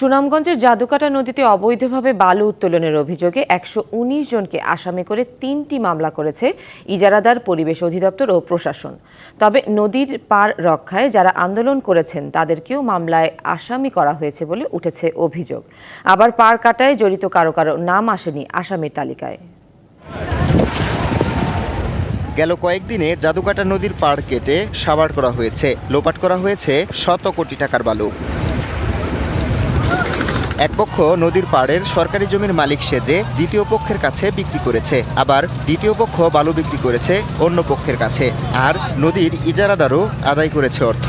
সুনামগঞ্জের জাদুকাটা নদীতে অবৈধভাবে বালু উত্তোলনের অভিযোগে একশো উনিশ জনকে আসামি করে তিনটি মামলা করেছে ইজারাদার পরিবেশ অধিদপ্তর ও প্রশাসন। তবে নদীর পার রক্ষায় যারা আন্দোলন করেছেন, তাদেরকেও মামলায় আসামি করা হয়েছে বলে উঠেছে অভিযোগ। আবার পার কাটায় জড়িত কারও কারও নাম আসেনি আসামির তালিকায়। গেল কয়েকদিনে জাদুকাটা নদীর পাড় কেটে সাবাড় করা হয়েছে। লোপাট করা হয়েছে শত কোটি টাকার বালু। এক পক্ষ নদীর পাড়ের সরকারি জমির মালিক সেজে দ্বিতীয় পক্ষের কাছে বিক্রি করেছে। আবার দ্বিতীয় পক্ষ বালু বিক্রি করেছে অন্য পক্ষের কাছে। আর নদীর ইজারাদারও আদায় করেছে অর্থ।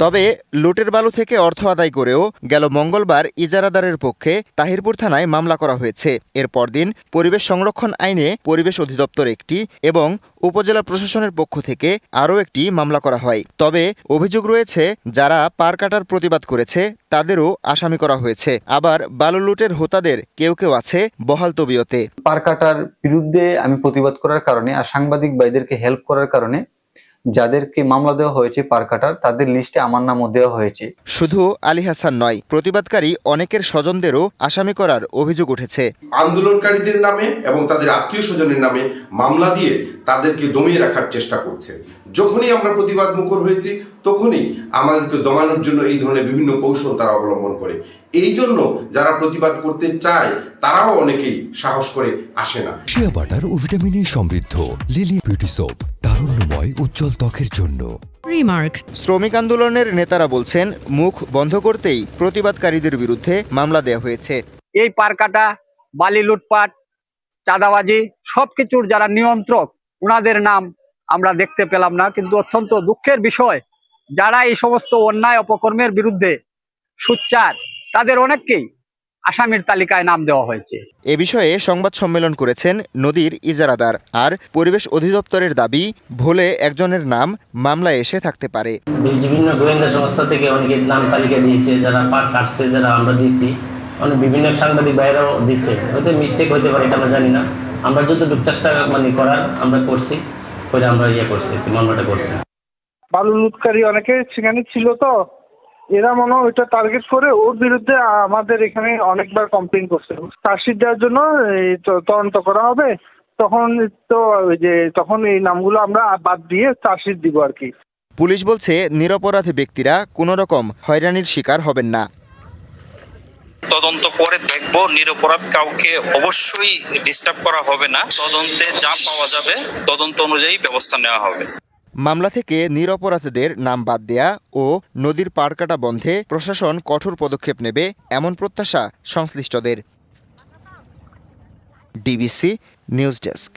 তবে লুটের বালু থেকে অর্থ আদায় করেও গেল মঙ্গলবার ইজারাদারের পক্ষে তাহিরপুর থানায় মামলা করা হয়েছে। এর পরদিন পরিবেশ সংরক্ষণ আইনে পরিবেশ অধিদপ্তর একটি এবং উপজেলা প্রশাসনের পক্ষ থেকে আরও একটি মামলা করা হয়। তবে অভিযোগ রয়েছে, যারা পার কাটার প্রতিবাদ করেছে, তাদেরও আসামি করা হয়েছে। আবার বালু লুটের হোতাদের কেউ কেউ আছে বহাল তবিয়তে। পার কাটার বিরুদ্ধে আমি প্রতিবাদ করার কারণে আর সাংবাদিক ভাইদেরকে হেল্প করার কারণে যাদেরকে মামলা দেওয়া হয়েছে পার কাটার তাদের লিস্টে আমার নামও দেওয়া হয়েছে। শুধু আলী হাসান নয় প্রতিবাদকারী অনেকের স্বজনদেরও আসামি করার অভিযোগ উঠেছে। আন্দোলনকারীদের নামে এবং তাদের আত্মীয় স্বজনের নামে মামলা দিয়ে তাদেরকে দমিয়ে রাখার চেষ্টা করছে। যখনই আমরা প্রতিবাদ মুখর হয়েছি তখনই আমাদেরকে দমানোর জন্য এই ধরনের বিভিন্ন কৌশল তারা অবলম্বন করে। এই জন্য যারা প্রতিবাদ করতে চায় তারাও অনেকেই সাহস করে আসে না। শিয়া বাটার ও ভিটামিনে সমৃদ্ধ লিলি বিউটি সোপ তারুণ্যময় উজ্জ্বল ত্বকের জন্য Remark. শ্রমিক আন্দোলনের নেতারা বলছেন মুখ বন্ধ করতেই প্রতিবাদকারীদের বিরুদ্ধে মামলা দেওয়া হয়েছে এই পার কাটা বালি লুটপাট চাঁদাবাজি সবকিছুর যারা নিয়ন্ত্রক ওনাদের নাম আমরা দেখতে পেলাম না কিন্তু অত্যন্ত দুঃখের বিষয় যারা এই সমস্ত অন্যায় অপকর্মের বিরুদ্ধে সুচ্চার তাদের অনেককেই আসামির তালিকায় নাম দেওয়া হয়েছে। এ বিষয়ে সংবাদ সম্মেলন করেছেন নদীর ইজারাদার আর পরিবেশ অধিদপ্তরের দাবি ভুলে একজনের নাম মামলায় এসে থাকতে পারে। বিভিন্ন গোয়েন্দা সংস্থা থেকে অনেকে নাম তালিকা দিয়েছে যারা পাট কাটছে যারা আমরা দিয়েছি। অনেক বিভিন্ন সাংবাদিক বাইরেও দিচ্ছে। হয়তো মিস্টেক হতে পারে এটা আমরা জানি না। আমরা যতটুকু চেষ্টা মানে করার আমরা করছি করে আমরা ইয়ে করছি মামলাটা করছি। বালু লুটকারী অনেকে সেখানে ছিল তো। এরা মনে হয় ওইটা টার্গেট করে ওর বিরুদ্ধে আমাদের এখানে অনেকবার কমপ্লেন করছে। চার্জশিট দেওয়ার জন্য তদন্ত করা হবে তখন তো ওই যে তখন এই নামগুলো আমরা বাদ দিয়ে চার্জশিট দিব আর কি। পুলিশ বলছে নিরপরাধ ব্যক্তিরা কোনো রকম হয়রানির শিকার হবেন না। তদন্ত করে দেখব নিরপরাধ কাউকে অবশ্যই ডিস্টার্ব করা হবে না। তদন্তে যা পাওয়া যাবে তদন্ত অনুযায়ী ব্যবস্থা নেওয়া হবে। মামলা থেকে নিরপরাধদের নাম বাদ দেয়া ও নদীর পাড় কাটা বন্ধে প্রশাসন কঠোর পদক্ষেপ নেবে এমন প্রত্যাশা সংশ্লিষ্টদের। DBC news desk.